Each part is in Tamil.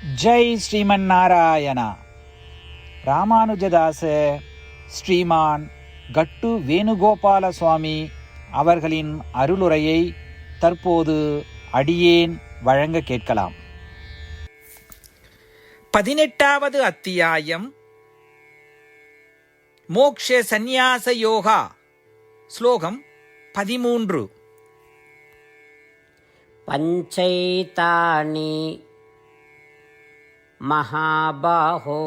ஜெய் ஸ்ரீமன் நாராயணா ராமானுஜதாச ஸ்ரீமான் கட்டு வேணுகோபால சுவாமி அவர்களின் அருளுரையை தற்போது அடியேன் வழங்க கேட்கலாம். பதினெட்டாவது அத்தியாயம். மோக்ஷ சந்நியாச யோகா. ஸ்லோகம் பதிமூன்று. பஞ்சைதானி महाबाहो।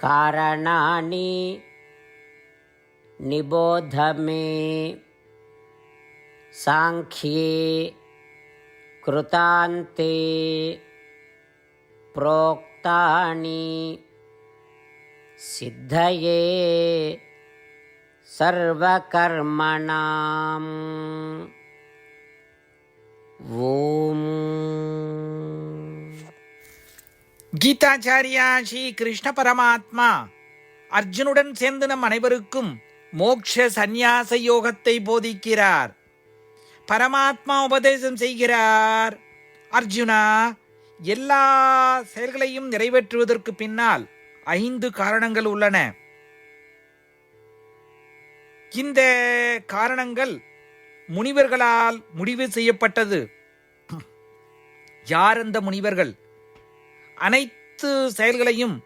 कारणानि निबोध मे। साङ्ख्ये कृतान्ते प्रोक्तानि सिद्धये सर्वकर्मणाम्। ஓம் கீதாச்சாரியா ஸ்ரீ கிருஷ்ண பரமாத்மா. அர்ஜுனுடன் சேர்ந்து நம் அனைவருக்கும் மோக்ஷ சந்நியாச யோகத்தை போதிக்கிறார். பரமாத்மா உபதேசம் செய்கிறார். அர்ஜுனா எல்லா செயல்களையும் நிறைவேற்றுவதற்கு பின்னால் ஐந்து காரணங்கள் உள்ளன. இந்த காரணங்கள் முனிவர்களால் முடிவு செய்யப்பட்டது. யார் அந்த முனிவர்கள்? அனைத்து செயல்களையும்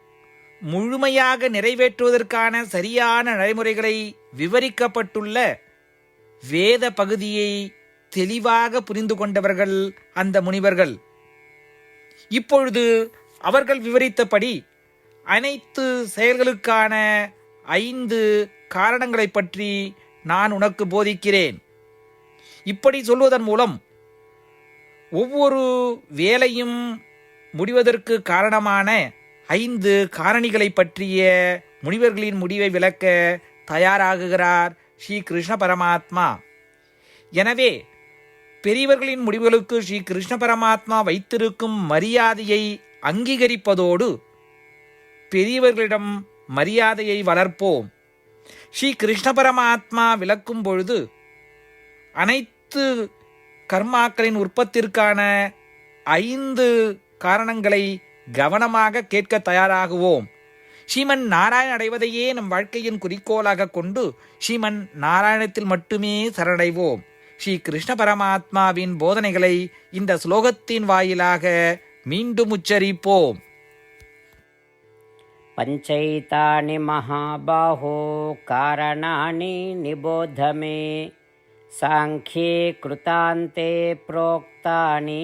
முழுமையாக நிறைவேற்றுவதற்கான சரியான நடைமுறைகளை விவரிக்கப்பட்டுள்ள வேத பகுதியை தெளிவாக புரிந்து கொண்டவர்கள் அந்த முனிவர்கள். இப்பொழுது அவர்கள் விவரித்தபடி அனைத்து செயல்களுக்கான ஐந்து காரணங்களை பற்றி நான் உனக்கு போதிக்கிறேன். இப்படி சொல்வதன் மூலம் ஒவ்வொரு வேலையும் முடிவதற்கு காரணமான ஐந்து காரணிகளை பற்றிய முனிவர்களின் முடிவை விளக்க தயாராகுகிறார் ஸ்ரீ கிருஷ்ண பரமாத்மா. எனவே பெரியவர்களின் முடிவுகளுக்கு ஸ்ரீ கிருஷ்ண பரமாத்மா வைத்திருக்கும் மரியாதையை அங்கீகரிப்பதோடு பெரியவர்களிடம் மரியாதையை வளர்ப்போம். ஸ்ரீ கிருஷ்ண பரமாத்மா விளக்கும் பொழுது அனைத்து கர்மாக்களின் உற்பத்திற்கான ஐந்து காரணங்களை கவனமாக கேட்க தயாராகுவோம் ஸ்ரீமன் நாராயண அடைவதையே நம் வாழ்க்கையின் குறிக்கோளாக கொண்டு ஸ்ரீமன் நாராயணத்தில் மட்டுமே சரணடைவோம் ஸ்ரீ கிருஷ்ண பரமாத்மாவின் போதனைகளை இந்த ஸ்லோகத்தின் வாயிலாக மீண்டும் உச்சரிப்போம் पञ्चैतानि महाबाहो कारणानि निबोध मे साङ्ख्ये कृतान्ते प्रोक्तानि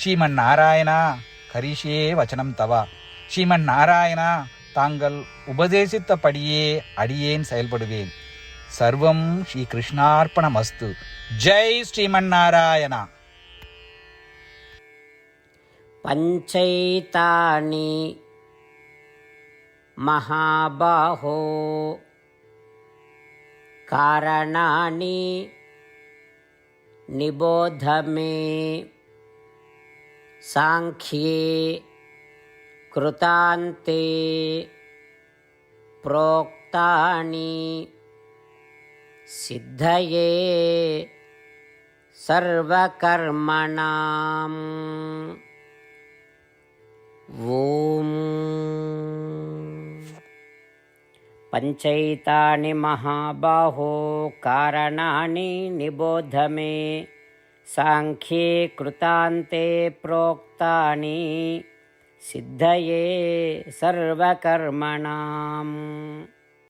ஸ்ரீமன் நாராயணா கரிஷே வச்சனம் தவா ஸ்ரீமன் நாராயணா தாங்கள் உபதேசித்தபடியே அடியேன் செயல்படுவேன் சர்வம் ஸ்ரீ கிருஷ்ணார்ப்பணமஸ்து ஜெய் ஸ்ரீமன் நாராயணா पञ्चैतानि महाबाहो कारणानि निबोध मे साङ्ख्ये कृतान्ते प्रोक्तानि सिद्धये सर्वकर्मणाम्। ॐ। पञ्चैतानि महाबाहो कारणानि निबोध मे సాంఖ్యే కృతాంతే ప్రోక్తాని సిద్ధయే సర్వకర్మణాం.